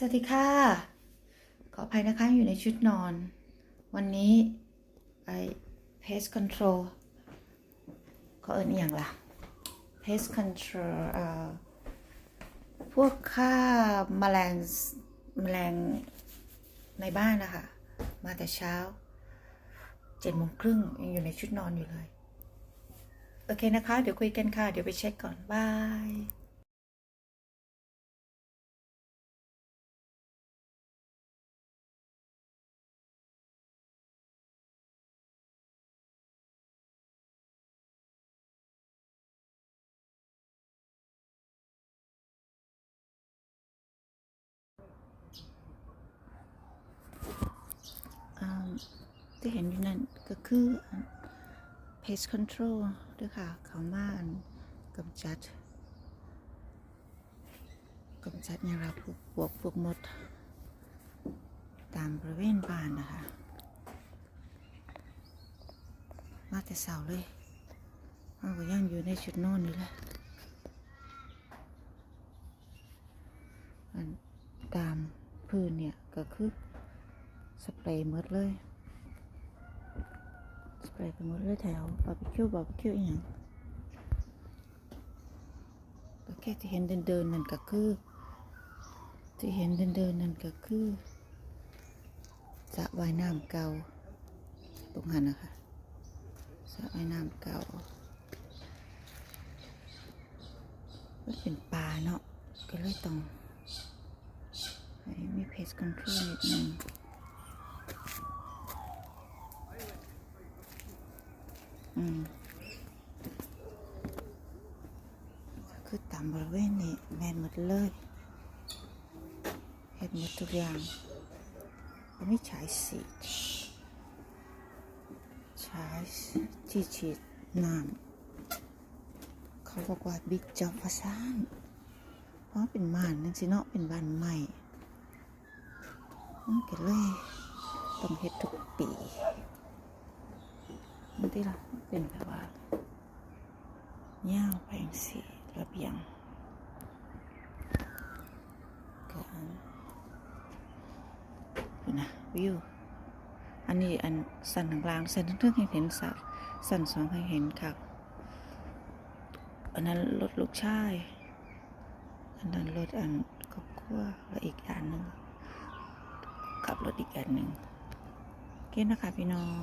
สวัสดีค่ะ ขออภัยนะคะอยู่ในชุดนอน วันนี้ไอ pest control เขาเอินอย่างล่ะ pest control เอ่อพวกฆ่าแมลงแมลงในบ้านนะคะ มาแต่เช้าเจ็ดโมงครึ่งยังอยู่ในชุดนอนอยู่เลย โอเคนะคะ เดี๋ยวคุยกันค่ะ เดี๋ยวไปเช็คก่อน บาย ที่เห็นอยู่นั่นก็คืออัน pest control ด้วยค่ะเขามาอันกำจัดกำจัดเนี่ยเราพวกพวกพวกมด ตามบริเวณบ้านนะคะมาแต่เสาเลยมันก็ยังอยู่ในชุดนอนอยู่เลยอันตามพื้นเนี่ย ก็คือสเปรย์หมดเลย สเปรย์ไปหมดเลยแถวบาร์บีคิวบาร์บีคิวอย่างโอเคที่เห็นเดินเดินนั่นก็คือ ที่เห็นเดินเดินนั่นก็คือสระว่ายน้ำเก่าตรงนั้นนะคะสระว่ายน้ำเก่ามันเป็นป่าเนาะก็เลยต้องมีเพจคอนโทรลนิดนึง อืม คือตามบริเวณนี้แมนหมดเลยเห็นหมดทุกอย่างไม่ใช้สีใช้ที่ฉีดน้ำเขาบอกว่าบิ๊กจอบภาษานเพราะเป็นม่านนั่นสิเนาะเป็นบ้านใหม่มันก็เลยต้องเฮ็ดทุกปี มันที่ละเป็นแบบว่าเง่าไปจั่งสีระเบียงกันดูนะวิวอันนี้อันสันทางล่างสันทั้งเรื่องให้เห็นสัตว์สันสองให้เห็นค่ะอันนั้นรถลูกชายอันนั้นรถอันครอบครัวแล้วอีกอันหนึ่งขับรถอีกอันหนึ่งโอเคนะคะพี่น้อง